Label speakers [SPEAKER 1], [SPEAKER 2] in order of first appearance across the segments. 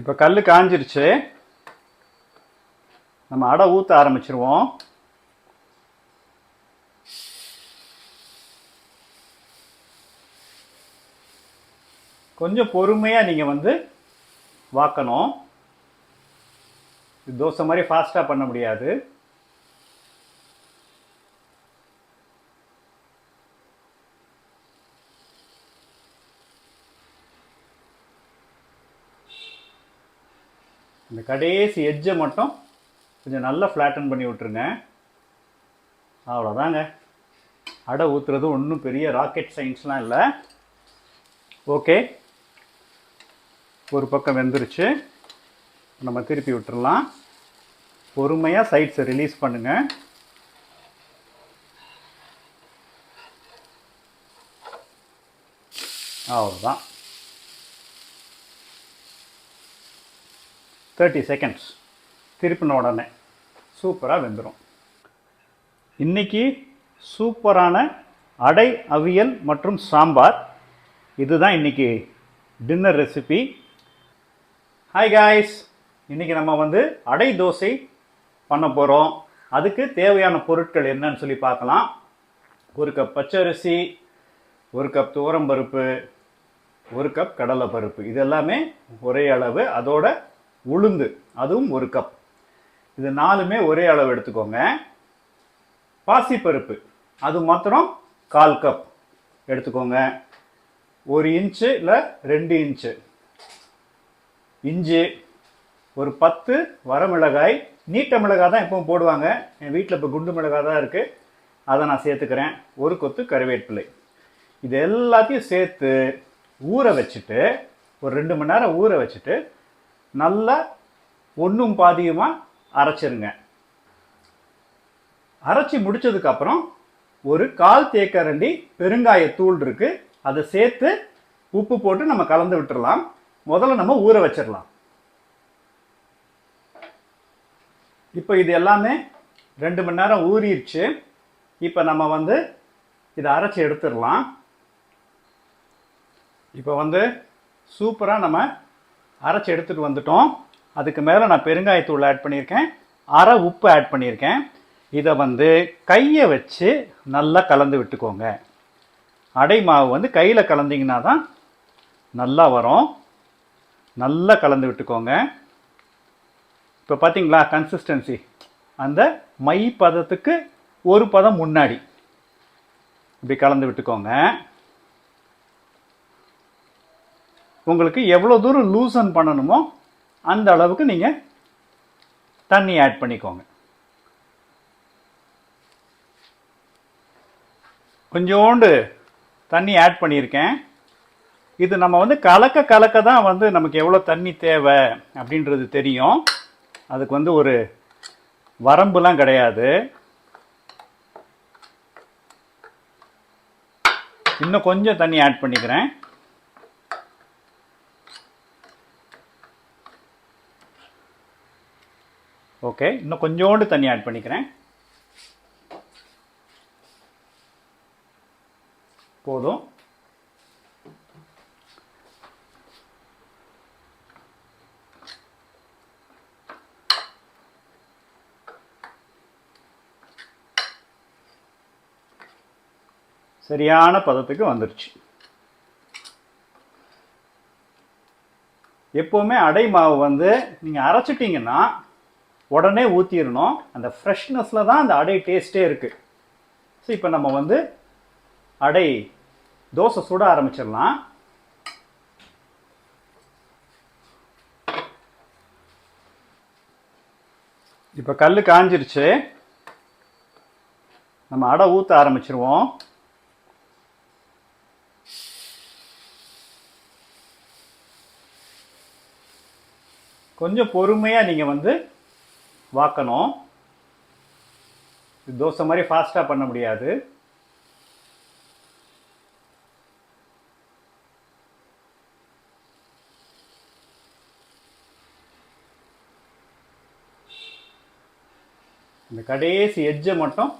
[SPEAKER 1] இப்போ கல் காஞ்சிருச்சு. நம்ம அடை ஊற்ற ஆரம்பிச்சிருவோம். கொஞ்சம் பொறுமையாக நீங்கள் வந்து வாக்கணும். தோசை மாதிரி ஃபாஸ்ட்டாக பண்ண முடியாது. இந்த கடைசி எட்ஜை மட்டும் கொஞ்சம் நல்லா ஃப்ளாட்டன் பண்ணி விட்ருங்க அவ்வளோதாங்க அடை ஊற்றுறது ஒன்றும் பெரிய ராக்கெட் சயின்ஸ்லாம் இல்லை. ஓகே ஒரு பக்கம் வெந்துருச்சு. நம்ம திருப்பி விட்டுறலாம். பொறுமையாக சைட்ஸை ரிலீஸ் பண்ணுங்கள் அவ்வளோதான் தேர்ட்டி செகண்ட்ஸ் திருப்பின உடனே சூப்பராக வெந்துடும் இன்றைக்கி சூப்பரான அடை அவியல் மற்றும் சாம்பார். இதுதான் இன்றைக்கி டின்னர் ரெசிபி ஹாய் காய்ஸ் இன்றைக்கி நம்ம வந்து அடை தோசை பண்ண போகிறோம் அதுக்கு தேவையான பொருட்கள் என்னன்னு சொல்லி பார்க்கலாம். ஒரு கப் பச்சரிசி ஒரு கப் துவரம்பருப்பு ஒரு கப் கடலைப்பருப்பு இது எல்லாமே ஒரே அளவு. அதோட உளுந்து. அதுவும் ஒரு கப் இது நாலுமே ஒரே அளவு எடுத்துக்கோங்க. பாசிப்பருப்பு. அது மாத்திரம் கால் கப் எடுத்துக்கோங்க. ஒரு இன்ச்சு இல்லை ரெண்டு இன்ச்சு. இஞ்சி ஒரு பத்து வரமிளகாய் நீட்ட மிளகாய் தான் எப்பவும் போடுவாங்க. என் வீட்டில் இப்போ குண்டு மிளகாய் தான் இருக்குது அதை நான் சேர்த்துக்கிறேன். ஒரு கொத்து கருவேப்பிலை. இது எல்லாத்தையும் சேர்த்து ஊற வச்சுட்டு ஒரு ரெண்டு மணி நேரம் ஊற வச்சுட்டு நல்லா ஒன்றும் பாதியுமாக அரைச்சிருங்க. அரைச்சி முடிச்சதுக்கப்புறம் ஒரு கால் தேக்கரண்டி பெருங்காயத்தூள் இருக்குது அதை சேர்த்து உப்பு போட்டு நம்ம கலந்து விட்டுறலாம். முதல்ல நம்ம ஊற வச்சிடலாம். இப்போ இது எல்லாமே ரெண்டு மணி நேரம் ஊறிடுச்சு. இப்போ நம்ம வந்து இதை அரைச்சி எடுத்துடலாம். இப்போ வந்து சூப்பராக நம்ம அரைச்சி எடுத்துகிட்டு வந்துட்டோம். அதுக்கு மேலே நான் பெருங்காயத்தூள் ஆட் பண்ணியிருக்கேன். அரை உப்பு ஆட் பண்ணியிருக்கேன். இதை வந்து கையை வச்சு நல்லா கலந்து விட்டுக்கோங்க. அடை மாவு வந்து கையில் கலந்தீங்கன்னா தான் நல்லா வரும். நல்லா கலந்து விட்டுக்கோங்க. இப்போ பார்த்தீங்களா கன்சிஸ்டன்சி அந்த மை பதத்துக்கு ஒரு பதம் முன்னாடி. இப்படி கலந்து விட்டுக்கோங்க. உங்களுக்கு எவ்வளோ தூரம் லூசன் பண்ணணுமோ அந்த அளவுக்கு நீங்கள் தண்ணி ஆட் பண்ணிக்கோங்க. கொஞ்சோண்டு தண்ணி ஆட் பண்ணியிருக்கேன். இது நம்ம வந்து கலக்க கலக்க தான் வந்து நமக்கு எவ்வளோ தண்ணி தேவை அப்படின்றது தெரியும். அதுக்கு வந்து ஒரு வரம்புலாம் கிடையாது. இன்னும் கொஞ்சம் தண்ணி ஆட் பண்ணிக்கிறேன். ஓகே இன்னும் கொஞ்சோண்டு தண்ணி ஆட் பண்ணிக்கிறேன். போதும். சரியான பதத்துக்கு வந்துருச்சு. எப்போவுமே அடை மாவு வந்து நீங்கள் அரைச்சிட்டிங்கன்னா உடனே ஊற்றிடணும் அந்த ஃப்ரெஷ்னஸில் தான் அந்த அடை டேஸ்ட்டே இருக்குது ஸோ இப்போ நம்ம வந்து அடை தோசை சுட ஆரம்பிச்சிடலாம். இப்போ கல் காஞ்சிருச்சு. நம்ம அடை ஊற்ற ஆரம்பிச்சிருவோம். கொஞ்சம் பொறுமையாக நீங்கள் வந்து வாக்கணும். தோசை மாதிரி ஃபாஸ்ட்டாக பண்ண முடியாது. இந்த கடைசி எட்ஜை மட்டும்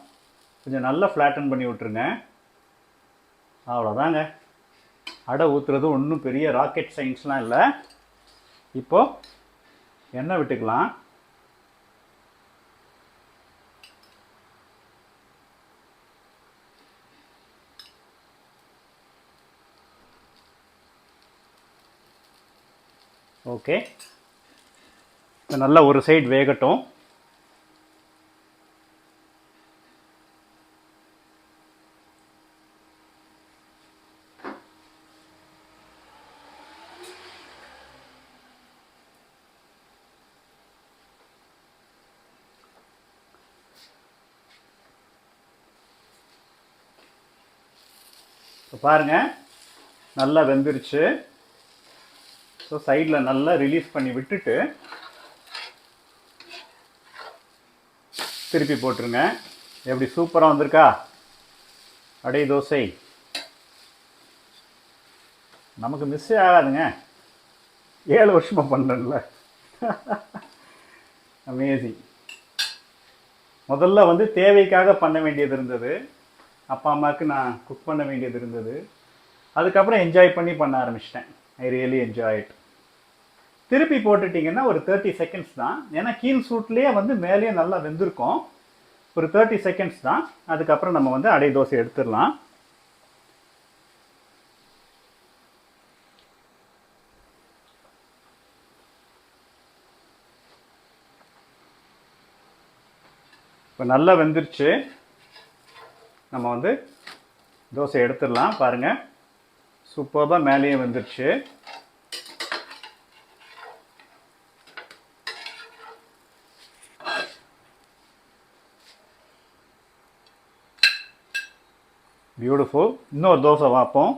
[SPEAKER 1] கொஞ்சம் நல்லா ஃப்ளாட்டன் பண்ணி விட்ருங்க அவ்வளோதாங்க அடை ஊற்றுறது ஒன்றும் பெரிய ராக்கெட் சயின்ஸ்லாம் இல்லை. இப்போது எண்ணெய் விட்டுக்கலாம். ஓகே இப்போ நல்லா ஒரு சைடு வேகட்டும். இப்போ பாருங்க. நல்லா வெந்துருச்சு. ஸோ சைடில் நல்லா ரிலீஸ் பண்ணி விட்டுட்டு திருப்பி போட்டுருங்க. எப்படி சூப்பராக வந்திருக்கா? அடை தோசை. நமக்கு மிஸ்ஸே ஆகாதுங்க. ஏழு வருஷமாக பண்ணுறேன்ல அமேசிங் முதல்ல வந்து தேவைக்காக பண்ண வேண்டியது இருந்தது. அப்பா அம்மாவுக்கு நான் குக் பண்ண வேண்டியது இருந்தது. அதுக்கப்புறம் என்ஜாய் பண்ணி பண்ண ஆரம்பிச்சிட்டேன். ஐ ரியலி என்ஜாய் இட் திருப்பி போட்டுட்டிங்கன்னா ஒரு தேர்ட்டி செகண்ட்ஸ் தான். ஏன்னா கீழ் சூட்லேயே வந்து மேலேயே நல்லா வெந்திருக்கும். ஒரு தேர்ட்டி செகண்ட்ஸ் தான். அதுக்கப்புறம் நம்ம வந்து அடை தோசை எடுத்துடலாம். இப்போ நல்லா வெந்துருச்சு. நம்ம வந்து தோசை எடுத்துடலாம் பாருங்கள் சூப்பராக மேலேயே வந்துடுச்சு பியூட்டிஃபுல் இன்னொரு தோசை பார்ப்போம்.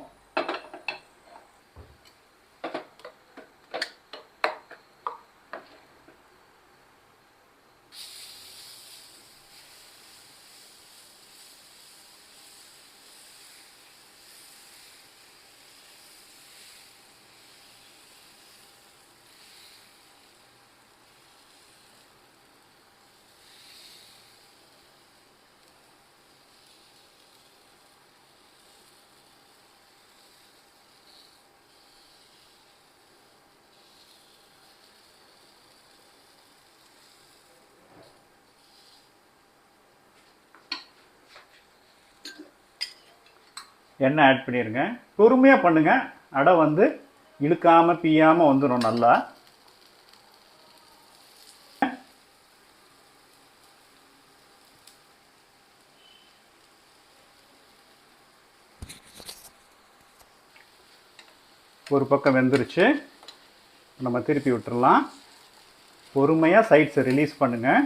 [SPEAKER 1] எண்ணெய் ஆட் பண்ணிடுங்க பொறுமையாக பண்ணுங்கள் அடை வந்து இழுக்காமல் பீயாமல் வந்துடும் நல்லா. ஒரு பக்கம் வெந்துருச்சு. நம்ம திருப்பி விட்டுறலாம். பொறுமையாக சைட்ஸை ரிலீஸ் பண்ணுங்கள்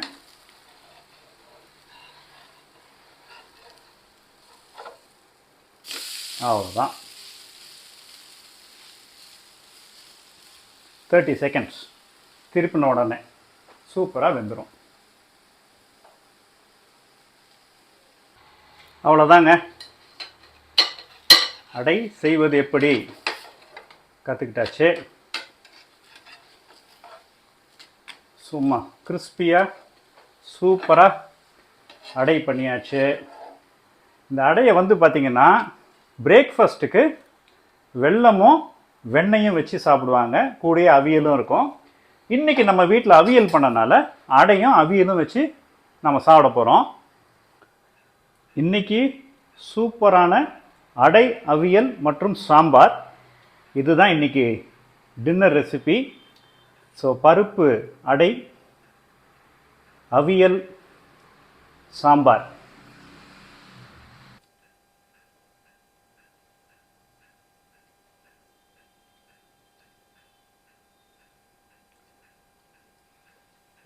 [SPEAKER 1] அவ்வளோதான் தேர்ட்டி செகண்ட்ஸ் திருப்பின உடனே சூப்பராக வெந்துடும் அவ்வளோதாங்க அடை செய்வது எப்படி? கற்றுக்கிட்டாச்சு சும்மா கிறிஸ்பியாக சூப்பராக அடை பண்ணியாச்சு. இந்த அடையை வந்து பார்த்திங்கன்னா பிரேக்ஃபாஸ்ட்டுக்கு வெல்லமும் வெண்ணையும் வச்சு சாப்பிடுவாங்க. கூடயே அவியலும் இருக்கும். இன்றைக்கி நம்ம வீட்டில் அவியல் பண்ணனால அடையும் அவியலும் வச்சு நம்ம சாப்பிட போகிறோம் இன்றைக்கி சூப்பரான அடை அவியல் மற்றும் சாம்பார். இதுதான் இன்றைக்கி டின்னர் ரெசிபி ஸோ பருப்பு அடை அவியல் சாம்பார்.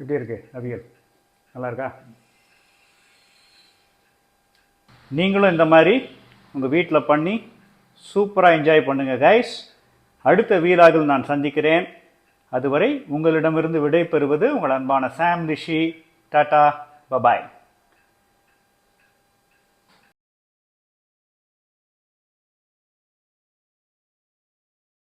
[SPEAKER 1] எப்படி இருக்கு அவியல் நல்லா இருக்கா? நீங்களும் இந்த மாதிரி உங்கள் வீட்டில் பண்ணி சூப்பராக என்ஜாய் பண்ணுங்கள் கைஸ் அடுத்த வீலாகில் நான் சந்திக்கிறேன். அதுவரை உங்களிடமிருந்து விடை பெறுவது உங்கள் அன்பான சாம் ரிஷி டாடா பபாய்